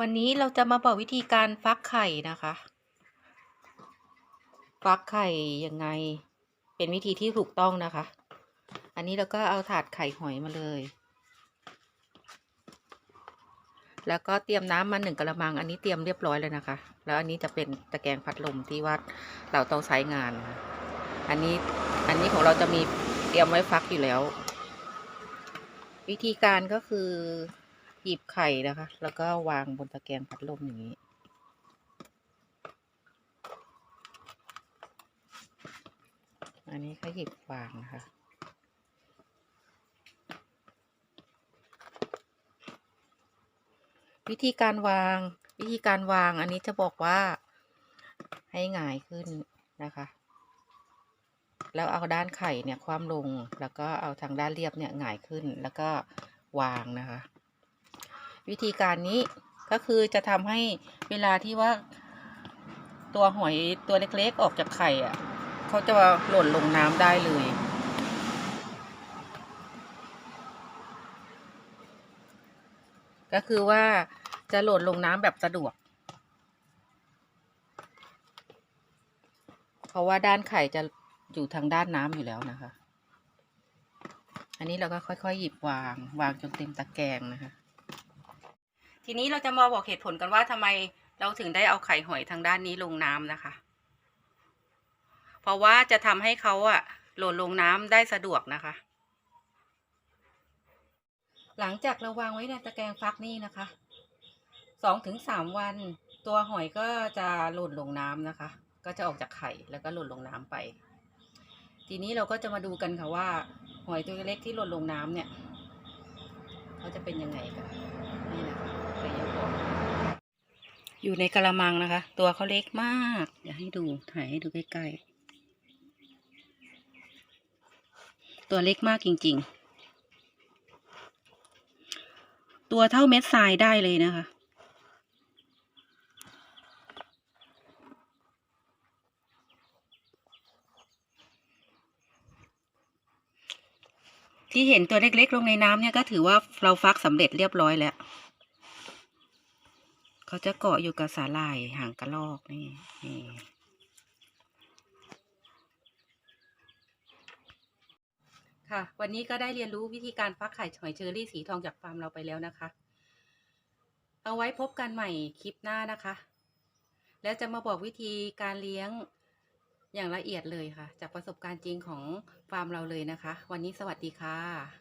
วันนี้เราจะมาบอกวิธีการฟักไข่นะคะ ฟักไข่ยังไง เป็นวิธีที่ถูกต้องนะคะ อันนี้เราก็เอาถาดไข่หอยมาเลย แล้วก็เตรียมน้ำมาหนึ่งกระมัง อันนี้เตรียมเรียบร้อยเลยนะคะ แล้วอันนี้จะเป็นตะแกรงพัดลมที่ว่าเราต้องใช้งานะะอันนี้อันนี้ของเราจะมีเตรียมไว้ฟักอยู่แล้ว วิธีการก็คือ หยิบไข่นะคะ แล้วก็วางบนตะแกรงพัดลมอย่างนี้ อันนี้ก็หยิบวางนะคะวิธีการวางวิธีการวางอันนี้จะบอกว่าให้หงายขึ้นนะคะ แล้วเอาด้านไข่เนี่ยคว่ำลงแล้วก็เอาทางด้านเรียบเนี่ยหงายขึ้นแล้วก็วางนะคะ วิธีการนี้ก็คือจะทำให้เวลาที่ว่า ตัวหอยตัวเล็กๆออกจากไข่อะเขาจะหล่นลงน้ำได้เลยก็คือว่าจะหล่นลงน้ำแบบสะดวก เพราะว่าด้านไข่จะอยู่ทางด้านน้ำอยู่แล้วนะคะ อันนี้เราก็ค่อยๆหยิบวาง วางจนเต็มตะแกรงนะคะ ทีนี้เราจะมาบอกเหตุผลกันว่าทำไมเราถึงได้เอาไข่หอยทางด้านนี้ลงน้ำนะคะ เพราะว่าจะทำให้เขาอะหล่นลงน้ำได้สะดวกนะคะ หลังจากเราวางไว้ในตะแกรงฟักนี่นะคะสองถึงสามวันตัวหอยก็จะหล่นลงน้ำนะคะ ก็จะออกจากไข่แล้วก็หล่นลงน้ำไป ทีนี้เราก็จะมาดูกันค่ะว่า หอยตัวเล็กที่หล่นลงน้ำเนี่ย เขาจะเป็นยังไงกันนี่นะคะไข่ยบอกอยู่ในกระมังนะคะ ตัวเขาเล็กมากเดี๋ยวให้ดูถ่ายให้ดูใกล้ๆ ตัวเล็กมากจริง ๆ ตัวเท่าเม็ดทรายได้เลยนะคะ ที่เห็นตัวเล็กๆลงในน้ำเนี่ยก็ถือว่าเราฟักสำเร็จเรียบร้อยแล้ว เขาจะเกาะอยู่กับสาหร่ายหางกระรอกนี่นี่ค่ะ วันนี้ก็ได้เรียนรู้วิธีการฟักไข่หอยเชอรี่สีทองจากฟาร์มเราไปแล้วนะคะ เอาไว้พบกันใหม่คลิปหน้านะคะ แล้วจะมาบอกวิธีการเลี้ยง อย่างละเอียดเลยค่ะ จากประสบการณ์จริงของฟาร์มเราเลยนะคะ วันนี้สวัสดีค่ะ